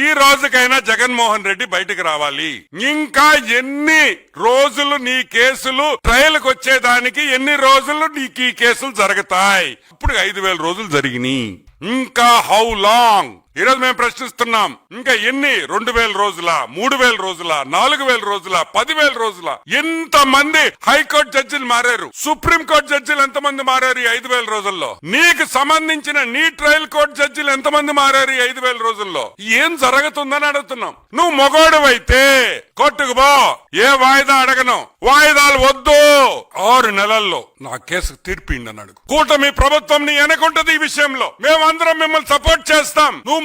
ఈ రోజుకైనా జగన్మోహన్ రెడ్డి బయటకు రావాలి. ఇంకా ఎన్ని రోజులు నీ కేసులు ట్రయల్ వచ్చేదానికి ఎన్ని రోజులు నీకు ఈ కేసులు జరుగుతాయి? ఇప్పుడు ఐదు వేల రోజులు జరిగినాయి. ఇంకా హౌ లాంగ్ ఈరోజు మేము ప్రశ్నిస్తున్నాం. ఇంకా ఎన్ని? రెండు వేల రోజుల? మూడు వేల రోజుల? నాలుగు వేల రోజుల? పదివేల రోజుల? ఎంత మంది హైకోర్టు జడ్జిలు మారారు? సుప్రీం కోర్టు జడ్జిలు ఎంతమంది మారారు ఈ ఐదు వేల రోజుల్లో? నీకు సంబంధించిన నీ ట్రయల్ కోర్టు జడ్జిలు ఎంతమంది మారారు ఈ ఐదు వేల రోజుల్లో? ఏం జరుగుతుందని అడుగుతున్నాం. నువ్వు మొగోడువైతే కోర్టుకు పో. ఏ వాయిదా అడగను. వాయిదాలు వద్దు. ఆరు నెలల్లో నా కేసు తీర్పిండి అని అడుగు. కూటమి ప్రభుత్వం నీ వెనకుంటది ఈ విషయంలో. మేము మేమందరం మిమ్మల్ని సపోర్ట్ చేస్తాం. నువ్వు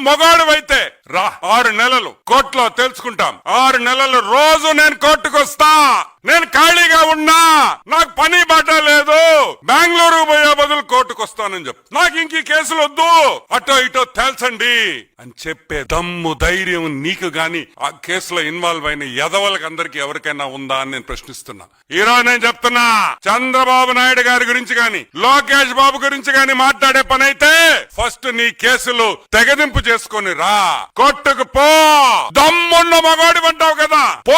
అయితే రా ఆరు నెలలు. కోర్టులో తెలుసుకుంటాం. ఆరు నెలలు రోజు నేను కోర్టుకు వస్తా నేను ఖాళీగా ఉన్నా. నాకు పని బాట లేదు. బెంగళూరు రోజులు కోర్టుకు వస్తానని చెప్పు. నాకు ఇంక కేసులు వద్దు. అటో ఇటో తేల్చండి అని చెప్పే దమ్ము ధైర్యం నీకు గాని ఆ కేసులో ఇన్వాల్వ్ అయిన ఎదవలకు అందరికి ఎవరికైనా ఉందా అని నేను ప్రశ్నిస్తున్నా. ఈ రోజు నేను చెప్తున్నా చంద్రబాబు నాయుడు గారి గురించి గాని లోకేష్ బాబు గురించి గాని మాట్లాడే పని అయితే ఫస్ట్ నీ కేసులు తెగదింపు చేసుకొని రా. కొట్టుకు పో. దమ్మున్న మగోడి అంటావు కదా. పో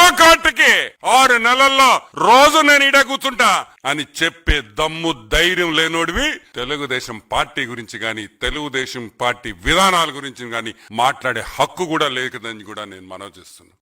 నెలల్లో రోజు నేను ఇడే కూర్చుంటా అని చెప్పే దమ్ము ధైర్యం లేనోడివి. తెలుగుదేశం పార్టీ గురించి గాని తెలుగుదేశం పార్టీ విధానాల గురించి గాని మాట్లాడే హక్కు కూడా లేకదని కూడా నేను మనవి చేస్తున్నాను.